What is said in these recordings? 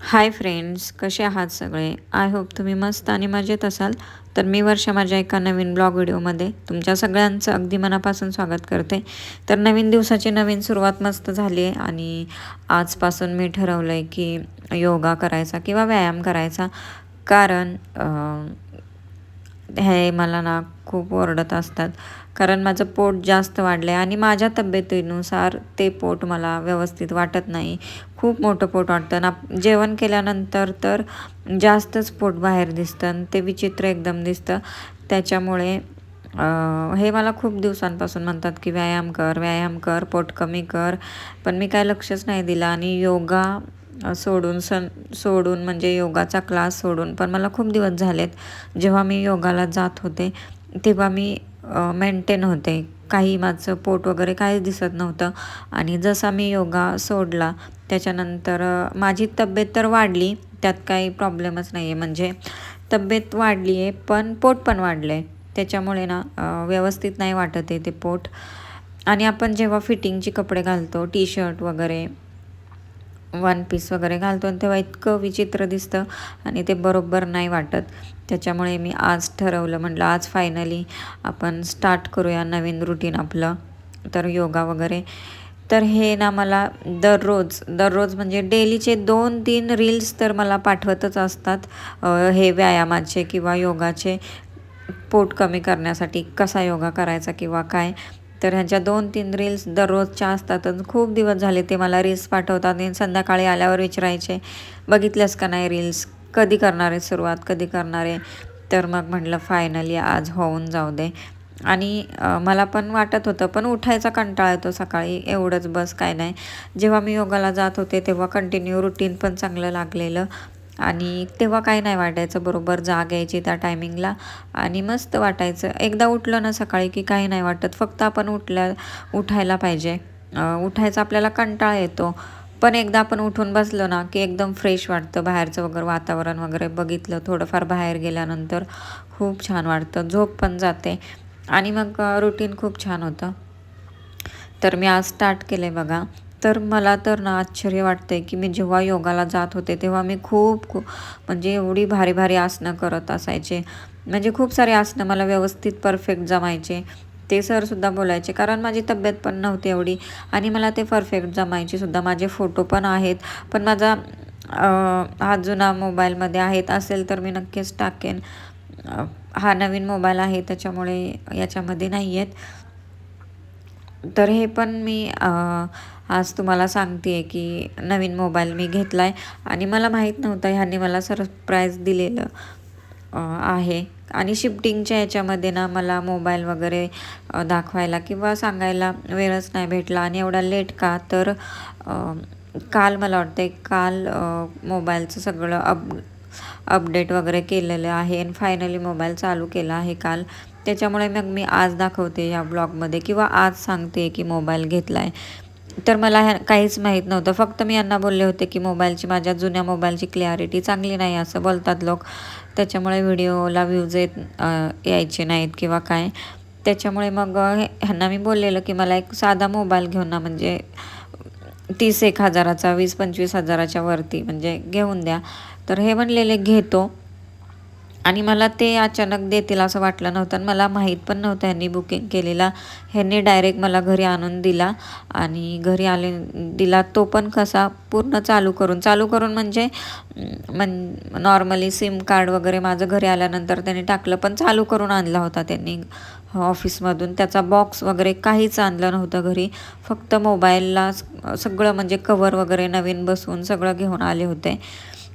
Hi friends कसे आहात सगळे? आय होप तुम्ही मस्त आणि मजेत असाल. तर मी वर्ष माझ्या एका नवीन ब्लॉग व्हिडिओमध्ये तुमच्या सगळ्यांचं अगदी मनापासून स्वागत करते. तर नवीन दिवसाची नवीन सुरुवात मस्त झाली आहे आणि आजपासून मी ठरवलं आहे की योगा करायचा किंवा व्यायाम करायचा. कारण हे मला ना खूप ओरडत असतात. कारण माझं पोट जास्त वाढलं आहे आणि माझ्या तब्येतीनुसार ते पोट मला व्यवस्थित वाटत नाही. खूप मोठं पोट वाटतं ना जेवण केल्यानंतर तर जास्तच पोट बाहेर दिसतं आणि ते विचित्र एकदम दिसतं. त्याच्यामुळे हे मला खूप दिवसांपासून म्हणतात की व्यायाम कर व्यायाम कर पोट कमी कर. पण मी काय लक्षच नाही दिलं आणि योगा सोडून सन सोडून म्हणजे योगाचा क्लास सोडून. पण मला खूप दिवस झालेत जेव्हा मी योगाला जात होते तेव्हा मी मेंटेन होते. काही माझं पोट वगैरे काहीच दिसत नव्हतं. आणि जसा मी योगा सोडला त्याच्यानंतर माझी तब्येत तर वाढली त्यात काही प्रॉब्लेमच नाही आहे म्हणजे तब्येत वाढली आहे पण पोट पण वाढलं आहे त्याच्यामुळे ना व्यवस्थित नाही वाटत आहे ते पोट. आणि आपण जेव्हा फिटिंगचे कपडे घालतो टी शर्ट वगैरे वन पीस वगैरे घालतो आणि तेव्हा इतकं विचित्र दिसतं आणि ते बरोबर नाही वाटत. त्याच्यामुळे मी आज ठरवलं म्हटलं आज फायनली आपण स्टार्ट करूया नवीन रुटीन आपलं तर योगा वगैरे. तर हे ना मला दररोज दररोज म्हणजे डेलीचे दोन तीन रील्स तर मला पाठवतच असतात. हे व्यायामाचे किंवा योगाचे पोट कमी करण्यासाठी कसा योगा करायचा किंवा काय तर ह्यांच्या दोन तीन रील्स दररोजच्या असतात खूप दिवस झाले ते मला रील्स पाठवतात आणि संध्याकाळी आल्यावर विचारायचे बघितल्यास का नाही रील्स कधी करणार आहे सुरुवात? कधी करणार आहे? तर मग म्हटलं फायनली आज होऊन जाऊ दे. आणि मला पण वाटत होतं पण उठायचा कंटाळा येतो सकाळी. एवढंच बस काय नाही. जेव्हा मी योगाला जात होते तेव्हा कंटिन्यू रुटीन पण चांगलं लागलेलं. आणि तेव्हा काही नाही वाटायचं बरोबर जाग यायची त्या टायमिंगला आणि मस्त वाटायचं. एकदा उठलं ना सकाळी की काही नाही वाटत फक्त आपण उठल्या उठायला पाहिजे. उठायचा आपल्याला कंटाळा येतो. पण एकदा आपण उठून बसलो ना की एकदम फ्रेश वाटतं. बाहेरचं वगैरे वातावरण वगैरे बघितलं थोडंफार बाहेर गेल्यानंतर खूप छान वाटतं. झोप पण जाते. आणि मग रुटीन खूप छान होतं. तर मी आज स्टार्ट केलं आहे बघा. तर मला तर ना आश्चर्य वाटते की मी जेव्हा योगाला जात होते तेव्हा मी खूप खूप म्हणजे एवढी भारी भारी आसनं करत असायचे. म्हणजे खूप सारे आसनं मला व्यवस्थित परफेक्ट जमायचे. ते सरसुद्धा बोलायचे कारण माझी तब्येत पण नव्हती एवढी. आणि मला ते परफेक्ट जमायचे सुद्धा. माझे फोटो पण आहेत पण माझा हा जुना मोबाईलमध्ये आहेत असेल तर मी नक्कीच टाकेन. हा नवीन मोबाईल आहे त्याच्यामुळे याच्यामध्ये नाही आहेत तर हे पण मी आज तुम्हाला सांगते आहे की नवीन मोबाईल मी घेतला आहे आणि मला माहीत नव्हतं ह्यांनी मला सरप्राईज दिलेलं आहे. आणि शिफ्टिंगच्या याच्यामध्ये ना मला मोबाईल वगैरे दाखवायला किंवा सांगायला वेळच नाही भेटला आणि एवढा लेट का? तर काल मला वाटतं काल मोबाईलचं सगळं अप अपडेट वगैरे केलेलं आहे आणि फायनली मोबाईल चालू केला आहे काल. त्याच्यामुळे मग मी आज दाखवते या ब्लॉगमध्ये किंवा आज सांगते की मोबाईल घेतला आहे तर मला ह्या काहीच माहीत नव्हतं. फक्त मी यांना बोलले होते की मोबाईलची माझ्या जुन्या मोबाईलची क्लॅरिटी चांगली नाही असं बोलतात लोक. त्याच्यामुळे व्हिडिओला व्ह्यूज येत यायचे नाहीत किंवा काय. त्याच्यामुळे मग ह्यांना मी बोललेलं की मला एक साधा मोबाईल घेऊन ना म्हणजे तीस एक हजाराचा वीस पंचवीस हजाराच्या वरती म्हणजे घेऊन द्या. तर हे म्हणलेले घेतो. आणि मला ते अचानक देतील असं वाटलं नव्हतं आणि मला माहीत पण नव्हतं ह्यांनी बुकिंग केलेला. ह्यांनी डायरेक्ट मला घरी आणून दिला आणि घरी आले दिला तो पण कसा पूर्ण चालू करून. चालू करून म्हणजे मन नॉर्मली सिम कार्ड वगैरे माझं घरी आल्यानंतर त्यांनी टाकलं पण चालू करून आणला होता त्यांनी. ऑफिसमधून त्याचा बॉक्स वगैरे काहीच आणलं नव्हतं घरी. फक्त मोबाईलला सगळं म्हणजे कवर वगैरे नवीन बसवून सगळं घेऊन आले होते.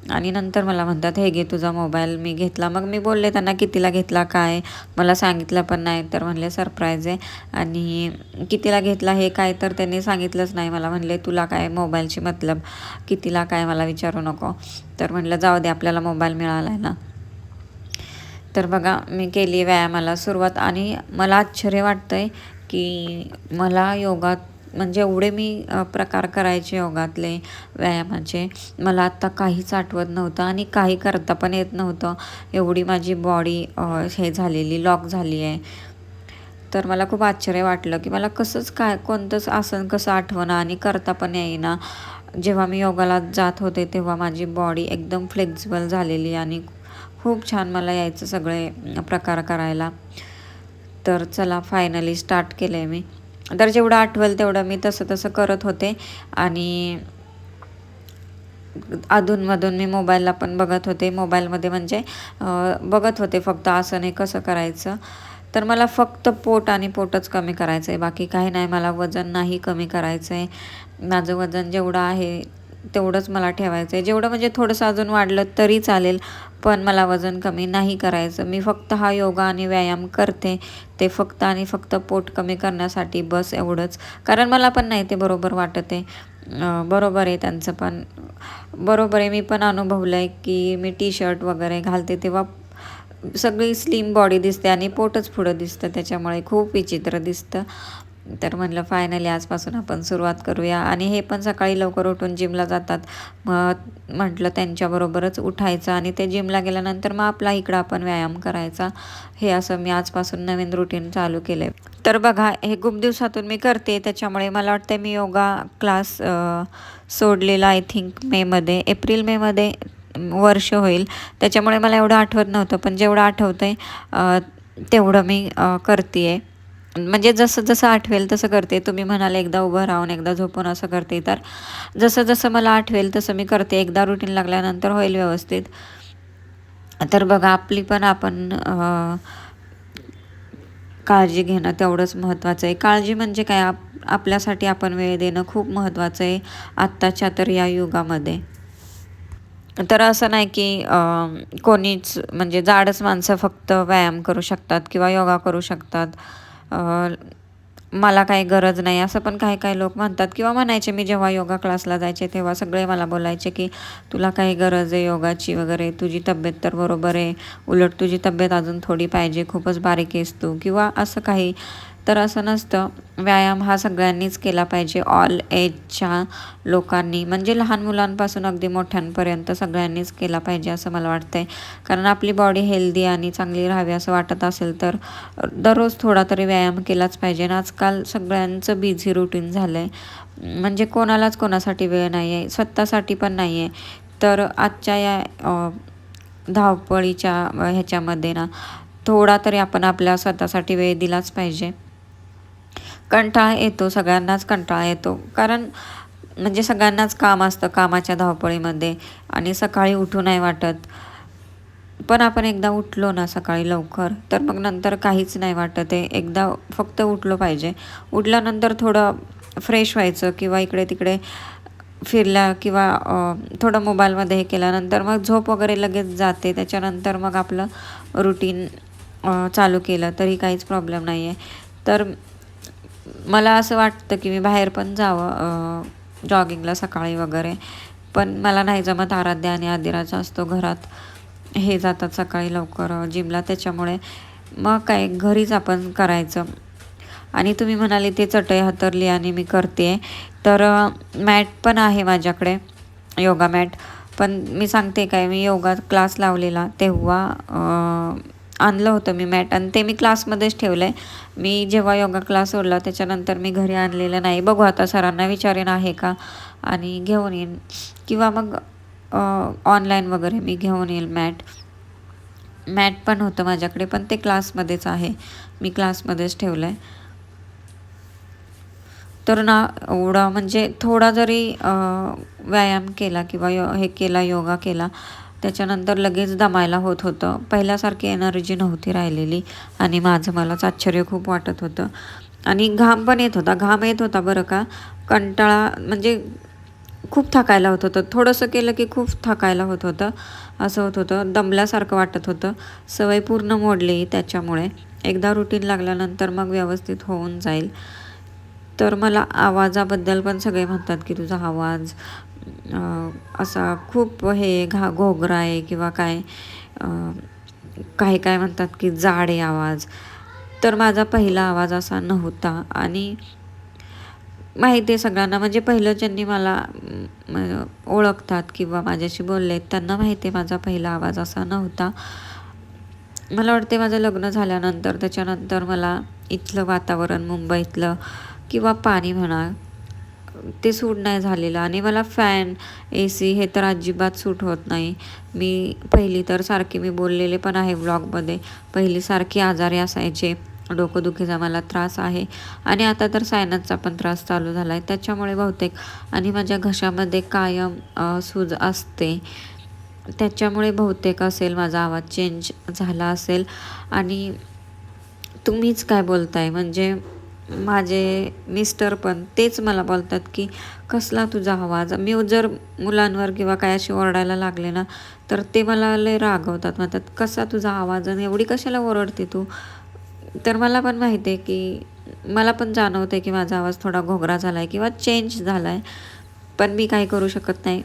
आणि नंतर मला म्हणतात हे घे तुझा मोबाईल मी घेतला. मग मी बोलले त्यांना कितीला घेतला काय? मला सांगितलं पण नाही तर म्हणले सरप्राईज आहे. आणि कितीला घेतला हे काय? तर त्यांनी सांगितलंच नाही. मला म्हणले तुला काय मोबाईलची मतलब? कितीला काय? मला विचारू नको. तर म्हटलं जाऊ दे आपल्याला मोबाईल मिळाला आहे ना तर बघा मी केली व्यायामाला सुरुवात. आणि मला आश्चर्य वाटतं आहे की मला योगात म्हणजे एवढे मी प्रकार करायचे योगातले व्यायामाचे. मला आत्ता काहीच आठवत नव्हतं आणि काही करता पण येत नव्हतं. एवढी माझी बॉडी हे झालेली लॉक झाली आहे. तर मला खूप आश्चर्य वाटलं की मला कसंच काय कोणतंच आसन कसं आठवणं आणि करता पण येईना. जेव्हा मी योगाला जात होते तेव्हा माझी बॉडी एकदम फ्लेक्झिबल झालेली आणि खूप छान मला यायचं सगळे प्रकार करायला. तर चला फायनली स्टार्ट केलं आहे मी. तर जेवढं आठवेल तेवढं मी तसं तसं करत होते. आणि अधूनमधून मी मोबाईलला पण बघत होते. मोबाईलमध्ये म्हणजे बघत होते फक्त असं नाही कसं करायचं. तर मला फक्त पोट आणि पोटच कमी करायचं आहे बाकी काही नाही मला वजन नाही कमी करायचं आहे माझं वजन जेवढं आहे तेवढंच मला ठेवायचं आहे जेवढं म्हणजे थोडंसं अजून वाढलं तरी चालेल पण मला वजन कमी नाही करायचं. मी फक्त हा योगा आणि व्यायाम करते. ते फक्त आणि फक्त पोट कमी करण्यासाठी बस एवढंच. कारण मला पण नाही ते बरोबर वाटत आहे. बरोबर आहे त्यांचं पण. बरोबर आहे मी पण अनुभवलं आहे की मी टी शर्ट वगैरे घालते तेव्हा सगळी स्लिम बॉडी दिसते आणि पोटच पुढं दिसतं. त्याच्यामुळे खूप विचित्र दिसतं. तर म्हणलं फायनली आजपासून आपण सुरुवात करूया. आणि हे पण सकाळी लवकर उठून जिमला जातात. मग म्हटलं त्यांच्याबरोबरच उठायचं. आणि ते जिमला गेल्यानंतर मग आपला इकडं आपण व्यायाम करायचा. हे असं मी आजपासून नवीन रुटीन चालू केलं आहे तर बघा हे खूप दिवसातून मी करते. त्याच्यामुळे मला वाटतं मी योगा क्लास सोडलेला आय थिंक मेमध्ये एप्रिल मेमध्ये वर्ष होईल. त्याच्यामुळे मला एवढं आठवत नव्हतं पण जेवढं आठवतं आहे तेवढं मी करते आहे म्हणजे जसं जसं आठवेल तसं करते. तुम्ही म्हणाल एकदा उभं राहून एकदा झोपून असं करते. तर जसं जसं मला आठवेल तसं मी करते. एकदा रुटीन लागल्यानंतर होईल व्यवस्थित. तर बघा आपली पण आपण काळजी घेणं तेवढंच महत्त्वाचं आहे. काळजी म्हणजे काय? आप आपल्यासाठी आपण वेळ देणं खूप महत्त्वाचं आहे. आत्ताच्या तर या युगामध्ये. तर असं नाही की कोणीच म्हणजे जाडच माणसं फक्त व्यायाम करू शकतात किंवा योगा करू शकतात. मला काही गरज नाही असं पण काही काही लोक म्हणतात किंवा म्हणायचे मी जेव्हा योगा क्लासला जायचे तेव्हा सगळे मला बोलायचे की तुला काही गरज आहे योगाची वगैरे? तुझी तब्येत तर बरोबर आहे. उलट तुझी तब्येत अजून थोडी पाहिजे खूपच बारीक आहेस तू. किंवा असं काही तर असं नसतं. व्यायाम हा सगळ्यांनीच केला पाहिजे. ऑल एजच्या लोकांनी. म्हणजे लहान मुलांपासून अगदी मोठ्यांपर्यंत सगळ्यांनीच केला पाहिजे असं मला वाटतं आहे कारण आपली बॉडी हेल्दी आणि चांगली राहावी असं वाटत असेल तर दररोज थोडा तरी व्यायाम केलाच पाहिजे. आणि आजकाल सगळ्यांचं बिझी रुटीन झालं आहे म्हणजे कोणालाच कोणासाठी वेळ नाही आहे स्वतःसाठी पण नाही आहे तर आजच्या या धावपळीच्या ह्याच्यामध्ये ना थोडा तरी आपण आपल्या स्वतःसाठी वेळ दिलाच पाहिजे. कंटाळा येतो सगळ्यांनाच कंटाळा येतो. कारण म्हणजे सगळ्यांनाच काम असतं कामाच्या धावपळीमध्ये आणि सकाळी उठू नाही वाटत. पण आपण एकदा उठलो ना सकाळी लवकर तर मग नंतर काहीच नाही वाटत आहे. एकदा फक्त उठलो पाहिजे. उठल्यानंतर थोडं फ्रेश व्हायचं किंवा इकडे तिकडे फिरल्या किंवा थोडं मोबाईलमध्ये हे केल्यानंतर मग झोप वगैरे लगेच जाते. त्याच्यानंतर मग आपलं रुटीन चालू केलं तरी काहीच प्रॉब्लेम नाही आहे. तर मला असं वाटतं की मी बाहेर पण जावं जॉगिंगला सकाळी वगैरे. पण मला नाही जमत आराध्या आणि आदिराजा असतो घरात. हे जातात सकाळी लवकर जिमला त्याच्यामुळे मग काय घरीच आपण करायचं. आणि तुम्ही म्हणाले ते चटई हातरली आणि मी करते. तर मॅट पण आहे माझ्याकडे योगा मॅट. पण मी सांगते काय मी योगा क्लास लावलेला तेव्हा आणलं होतं मी मॅट आणि ते मी क्लासमध्येच ठेवलं आहे मी जेव्हा योगा क्लास सोडला त्याच्यानंतर मी घरी आणलेलं नाही. बघू आता सरांना विचारेन आहे का आणि घेऊन येईन. किंवा मग ऑनलाईन वगैरे मी घेऊन येईल मॅट. मॅट पण होतं माझ्याकडे पण ते क्लासमध्येच आहे. मी क्लासमध्येच ठेवलं आहे तर ना एवढा म्हणजे थोडा जरी व्यायाम केला किंवा यो हे केला योगा केला त्याच्यानंतर लगेच दमायला होत होतं. पहिल्यासारखी एनर्जी नव्हती राहिलेली आणि माझं मलाच आश्चर्य खूप वाटत होतं. आणि घाम पण येत होता. घाम येत होता बरं का. कंटाळा म्हणजे खूप थकायला होत होतं. थोडंसं केलं की खूप थकायला होत होतं. असं होत होतं. दमल्यासारखं वाटत होतं. सवय पूर्ण मोडली त्याच्यामुळे. एकदा रुटीन लागल्यानंतर मग व्यवस्थित होऊन जाईल. तर मला आवाजाबद्दल पण सगळे म्हणतात की तुझा आवाज असा खूप हे घा घोगरा आहे किंवा काय काही काय म्हणतात की जाड आहे आवाज. तर माझा पहिला आवाज असा नव्हता आणि माहिती आहे सगळ्यांना म्हणजे पहिलं ज्यांनी मला ओळखतात किंवा माझ्याशी बोलले त्यांना माहिती आहे माझा पहिला आवाज असा नव्हता. मला वाटते माझं लग्न झाल्यानंतर त्याच्यानंतर मला इथलं वातावरण मुंबईतलं किंवा पाणी म्हणा ते सूट नाही झालेलं. आणि मला फॅन ए सी हे तर अजिबात सूट होत नाही. मी पहिली तर सारखी मी बोललेले पण आहे ब्लॉगमध्ये पहिली सारखी आजारी असायचे. डोकंदुखीचा मला त्रास आहे. आणि आता तर सायनसचा पण त्रास चालू झाला आहे त्याच्यामुळे बहुतेक आणि माझ्या घशामध्ये कायम सूज असते. त्याच्यामुळे बहुतेक असेल माझा आवाज चेंज झाला असेल. आणि तुम्हीच काय बोलताय? म्हणजे माझे मिस्टर पण तेच मला बोलतात की कसला तुझा आवाज? मी जर मुलांवर किंवा काय अशी ओरडायला लागले ना तर ते मला लय रागवतात. म्हणतात कसा तुझा आवाज आणि एवढी कशाला ओरडते तू? तर मला पण माहिती आहे की मला पण जाणवते की माझा आवाज थोडा घोगरा झाला आहे किंवा चेंज झाला आहे पण मी काही करू शकत नाही.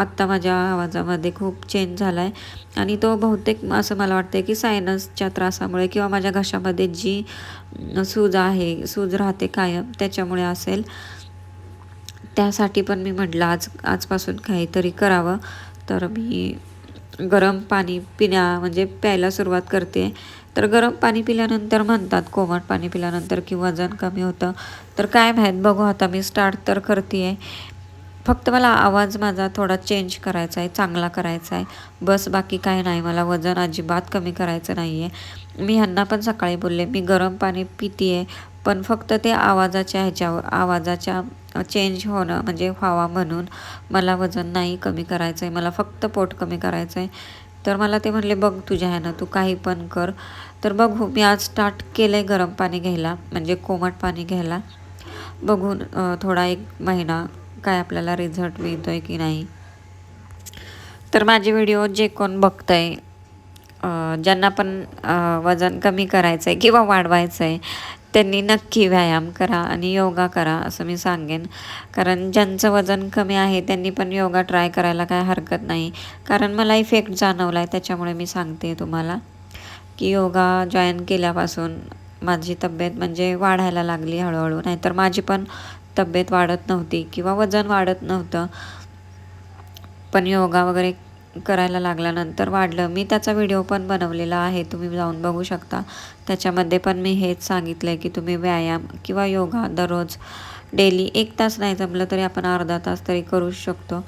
आत्ता माझ्या आवाजामध्ये खूप चेंज झाला आहे आणि तो बहुतेक असं मला वाटतं की सायनसच्या त्रासामुळे किंवा माझ्या घशामध्ये जी सूज आहे सूज राहते कायम त्याच्यामुळे असेल. त्यासाठी पण मी म्हटलं आज आजपासून काहीतरी करावं. तर मी गरम पाणी पिण्या म्हणजे प्यायला सुरुवात करते. तर गरम पाणी पिल्यानंतर म्हणतात कोमट पाणी पिल्यानंतर की वजन कमी होतं. तर काय माहीत बघू आता मी स्टार्ट तर करते आहे फक्त मला आवाज माझा थोडा चेंज करायचा आहे चांगला करायचा आहे बस बाकी काय नाही मला वजन अजिबात कमी करायचं नाही आहे मी ह्यांना पण सकाळी बोलले मी गरम पाणी पिते आहे पण फक्त ते आवाजाच्या ह्याच्यावर आवाजाच्या चेंज होणं म्हणजे व्हावा म्हणून मला वजन नाही कमी करायचं आहे मला फक्त पोट कमी करायचं आहे तर मला ते म्हणले बघ तुझ्या ह्यानं तू काही पण कर. तर बघू मी आज स्टार्ट केलं आहे गरम पाणी घ्यायला म्हणजे कोमट पाणी घ्यायला. बघून थोडा एक महिना काय आपल्याला रिझल्ट मिळतो आहे की नाही. तर माझे व्हिडिओ जे कोण बघतं आहे ज्यांना पण वजन कमी करायचं आहे किंवा वाढवायचं आहे त्यांनी नक्की व्यायाम करा आणि योगा करा असं मी सांगेन. कारण ज्यांचं वजन कमी आहे त्यांनी पण योगा ट्राय करायला काय हरकत नाही. कारण मला इफेक्ट जाणवला आहे त्याच्यामुळे मी सांगते तुम्हाला. की योगा जॉईन केल्यापासून माझी तब्येत म्हणजे वाढायला लागली हळूहळू. नाहीतर माझी पण तब्येत वाढत नव्हती किंवा वजन वाढत नव्हतं. पण योगा वगैरे करायला लागल्यानंतर वाढलं. मी त्याचा व्हिडिओ पण बनवलेला आहे. तुम्ही जाऊन बघू शकता. त्याच्यामध्ये पण मी हेच सांगितलं आहे की तुम्ही व्यायाम किंवा योगा दररोज डेली एक तास नाही जमलं तरी आपण अर्धा तास तरी करू शकतो.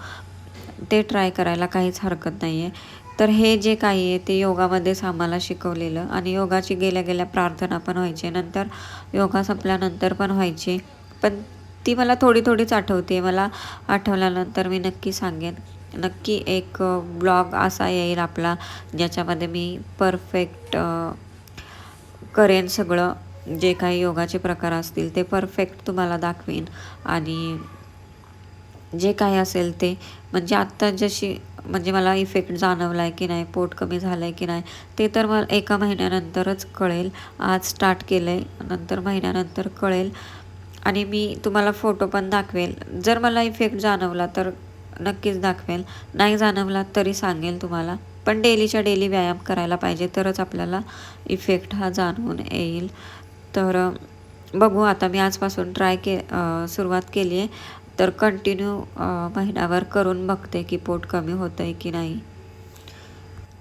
ते ट्राय करायला काहीच हरकत नाही आहे तर हे जे काही आहे ते योगामध्येच आम्हाला शिकवलेलं आणि योगाची गेल्या गेल्या प्रार्थना पण व्हायची. नंतर योगा संपल्यानंतर पण व्हायची. पण ती मला थोडी थोडीच आठवते. मला आठवल्यानंतर मी नक्की सांगेन. नक्की एक ब्लॉग असा येईल आपला ज्याच्यामध्ये मी परफेक्ट करेन सगळं. जे काही योगाचे प्रकार असतील ते परफेक्ट तुम्हाला दाखवीन. आणि जे काही असेल ते म्हणजे आत्ता जशी म्हणजे मला इफेक्ट जाणवला आहे की नाही पोट कमी झालं आहे की नाही ते तर मला एका महिन्यानंतरच कळेल. आज स्टार्ट केलं आहे नंतर महिन्यानंतर कळेल. आणि मी तुम्हाला फोटो पण दाखवेल. जर मला इफेक्ट जाणवला तर नक्कीच दाखवेल. नाही जाणवला तरी सांगेल तुम्हाला. पण डेलीच्या डेली व्यायाम करायला पाहिजे तरच आपल्याला इफेक्ट हा जाणवून येईल. तर बघू आता मी आजपासून ट्राय के सुरुवात केली आहे. तर कंटिन्यू महिनाभर करून बघते की पोट कमी होतं आहे की नाही.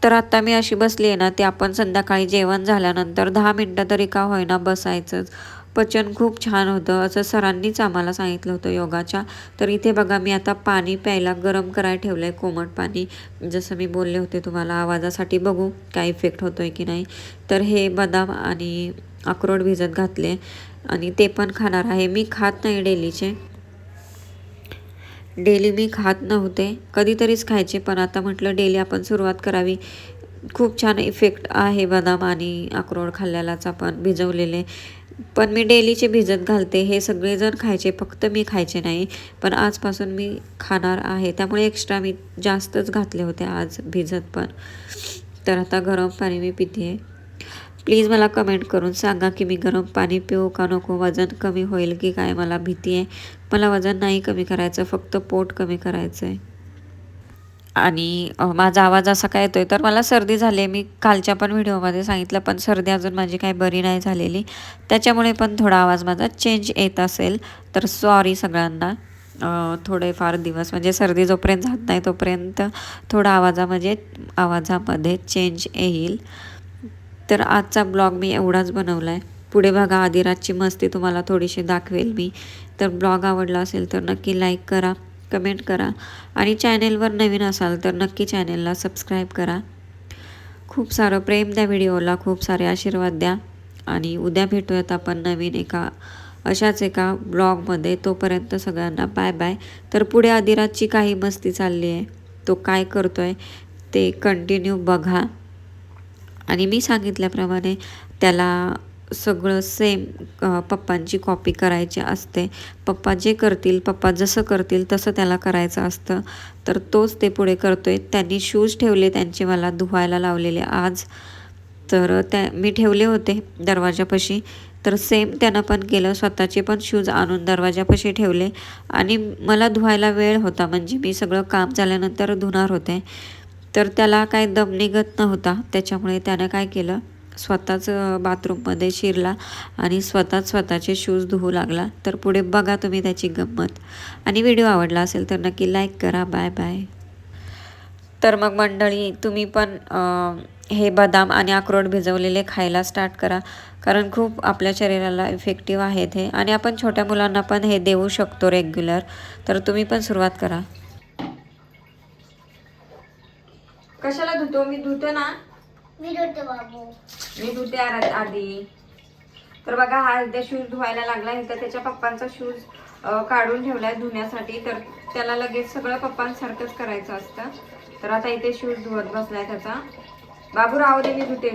तर आता मी अशी बसली आहे ना ते आपण संध्याकाळी जेवण झाल्यानंतर दहा मिनटं तरी का होईना बसायचंच. पचन खूप छान होतं. असं सरांनीच आम्हाला सांगितलं होतं योगाच्या. तर इथे बघा मी आता पाणी प्यायला गरम करायला ठेवलं आहे कोमट पाणी. जसं मी बोलले होते तुम्हाला आवाजासाठी बघू काय इफेक्ट होतो आहे की नाही. तर हे बदाम आणि अक्रोड भिजत घातले आणि ते पण खाणार आहे. मी खात नाही डेलीचे. डेली मी खात नव्हते. कधीतरीच खायचे पण आता म्हटलं डेली आपण सुरुवात करावी. खूप छान इफेक्ट आहे बदाम आणि अक्रोड खाल्ल्यालाच आपण भिजवलेले. पण मी डेलीचे भिजत घालते. हे सगळेजण खायचे. फक्त मी खायचे नाही. पण आजपासून मी खाणार आहे. त्यामुळे एक्स्ट्रा मी जास्तच घातले होते आज भिजत पण. तर आता गरम पाणी मी पिते. आहे प्लीज मला कमेंट करून सांगा की मी गरम पाणी पिऊ का नको? वजन कमी होईल की काय? मला भीती आहे. मला वजन नाही कमी करायचं. फक्त पोट कमी करायचं आहे आणि माझा आवाज असा काय येतो आहे तर मला सर्दी झाली मी कालच्या पण व्हिडिओमध्ये सांगितलं पण सर्दी अजून माझी काही बरी नाही झालेली. त्याच्यामुळे पण थोडा आवाज माझा चेंज येत असेल. तर सॉरी सगळ्यांना. थोडेफार दिवस म्हणजे सर्दी जोपर्यंत जात नाही तोपर्यंत थोडा आवाजा म्हणजे आवाजामध्ये चेंज येईल. तर आजचा ब्लॉग मी एवढाच बनवला आहे पुढे बघा आदिराजची मस्ती तुम्हाला थोडीशी दाखवेल मी. तर ब्लॉग आवडला असेल तर नक्की लाईक करा. कमेंट करा. आणि चॅनेलवर नवीन असाल तर नक्की चॅनेलला सबस्क्राईब करा. खूप सारं प्रेम द्या व्हिडिओला खूप सारे आशीर्वाद द्या. आणि उद्या भेटूयात आपण नवीन एका अशाच एका ब्लॉगमध्ये. तोपर्यंत सगळ्यांना बाय बाय. तर पुढे आदिराजची काही मस्ती चालली आहे. तो काय करतो आहे ते कंटिन्यू बघा. आणि मी सांगितल्याप्रमाणे त्याला सगळं सेम पप्पांची कॉपी करायची असते. पप्पा जे करतील पप्पा जसं करतील तसं त्याला करायचं असतं. तर तोच ते पुढे करतो आहे त्यांनी शूज ठेवले त्यांचे मला धुवायला लावलेले आज. तर त्या मी ठेवले होते दरवाजापाशी. तर सेम त्यानं पण केलं स्वतःचे पण शूज आणून दरवाजापाशी ठेवले. आणि मला धुवायला वेळ होता. म्हणजे मी सगळं काम झाल्यानंतर धुणार होते. तर त्याला काय दम निघत नव्हता. त्याच्यामुळे त्यानं काय केलं? स्वतःच बाथरूममध्ये शिरला आणि स्वतःच स्वतःचे शूज धुवू लागला. तर पुढे बघा तुम्ही त्याची गंमत. आणि व्हिडिओ आवडला असेल तर नक्की लाईक करा. बाय बाय तर मग मंडळी तुम्ही पण हे बदाम आणि अक्रोड भिजवलेले खायला स्टार्ट करा. कारण खूप आपल्या शरीराला इफेक्टिव्ह आहेत हे. आणि आपण छोट्या मुलांना पण हे देऊ शकतो रेग्युलर तर तुम्ही पण सुरुवात करा. कशाला धुतो? मी धुतो ना. मी धुते बाबू मी धुते आधी. तर बघा हा त्या शूज धुवायला लागला. इथं त्याच्या पप्पांचा शूज काढून ठेवलाय धुण्यासाठी. तर त्याला लगेच सगळं पप्पांसारखंच करायचं असतं. तर आता इथे शूज धुवत बसलाय त्याचा. बाबू राहू दे मी धुते.